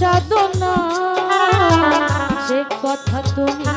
সাধনা সে কথা তুমি